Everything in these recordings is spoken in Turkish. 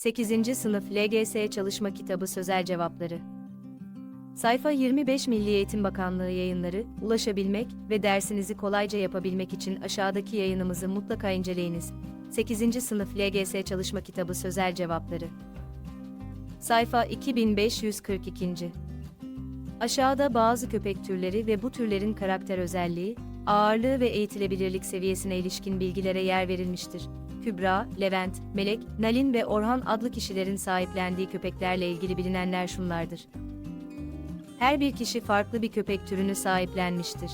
8. Sınıf LGS Çalışma Kitabı Sözel Cevapları Sayfa 25 Milli Eğitim Bakanlığı yayınları, ulaşabilmek ve dersinizi kolayca yapabilmek için aşağıdaki yayınımızı mutlaka inceleyiniz. 8. Sınıf LGS Çalışma Kitabı Sözel Cevapları Sayfa 2542. Aşağıda bazı köpek türleri ve bu türlerin karakter özelliği, ağırlığı ve eğitilebilirlik seviyesine ilişkin bilgilere yer verilmiştir. Kübra, Levent, Melek, Nalin ve Orhan adlı kişilerin sahiplendiği köpeklerle ilgili bilinenler şunlardır. Her bir kişi farklı bir köpek türünü sahiplenmiştir.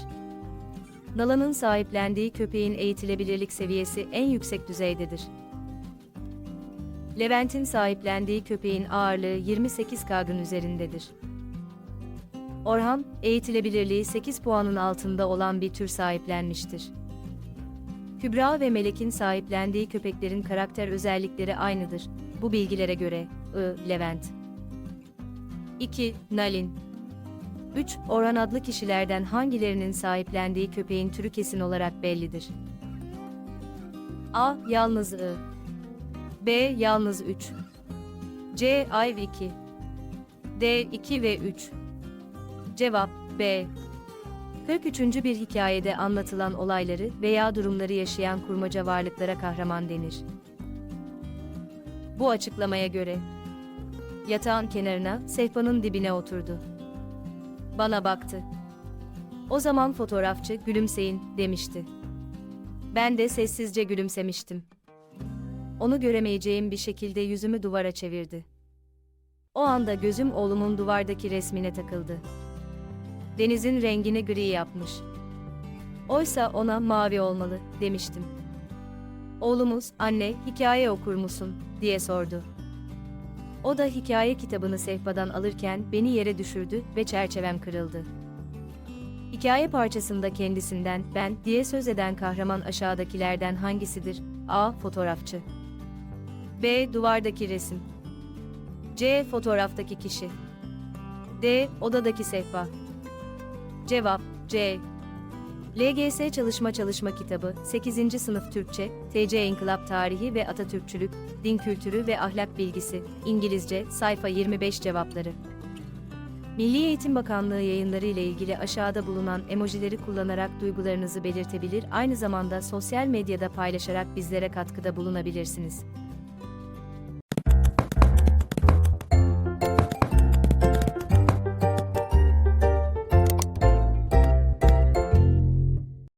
Nalan'ın sahiplendiği köpeğin eğitilebilirlik seviyesi en yüksek düzeydedir. Levent'in sahiplendiği köpeğin ağırlığı 28 kg üzerindedir. Orhan, eğitilebilirliği 8 puanın altında olan bir tür sahiplenmiştir. Kübra ve Melek'in sahiplendiği köpeklerin karakter özellikleri aynıdır. Bu bilgilere göre, I. Levent 2. Nalin 3. Orhan adlı kişilerden hangilerinin sahiplendiği köpeğin türü kesin olarak bellidir. A. Yalnız I. B. Yalnız 3. C. Ayv 2. D. 2 ve 3. Cevap B. 43. bir hikayede anlatılan olayları veya durumları yaşayan kurmaca varlıklara kahraman denir. Bu açıklamaya göre yatağın kenarına, sehpanın dibine oturdu. Bana baktı. O zaman fotoğrafçı gülümseyin demişti. Ben de sessizce gülümsemiştim. Onu göremeyeceğim bir şekilde yüzümü duvara çevirdi. O anda gözüm oğlumun duvardaki resmine takıldı denizin rengini gri yapmış. Oysa ona mavi olmalı demiştim. Oğlumuz, anne, hikaye okur musun diye sordu. O da hikaye kitabını sehpadan alırken beni yere düşürdü ve çerçevem kırıldı. Hikaye parçasında kendisinden ben diye söz eden kahraman aşağıdakilerden hangisidir? A. Fotoğrafçı. B. Duvardaki resim. C. Fotoğraftaki kişi. D. Odadaki sehpa. Cevap C. LGS Çalışma Çalışma Kitabı 8. Sınıf Türkçe, TC İnkılap Tarihi ve Atatürkçülük, Din Kültürü ve Ahlak Bilgisi, İngilizce, sayfa 25 cevapları. Milli Eğitim Bakanlığı yayınları ile ilgili aşağıda bulunan emojileri kullanarak duygularınızı belirtebilir, aynı zamanda sosyal medyada paylaşarak bizlere katkıda bulunabilirsiniz.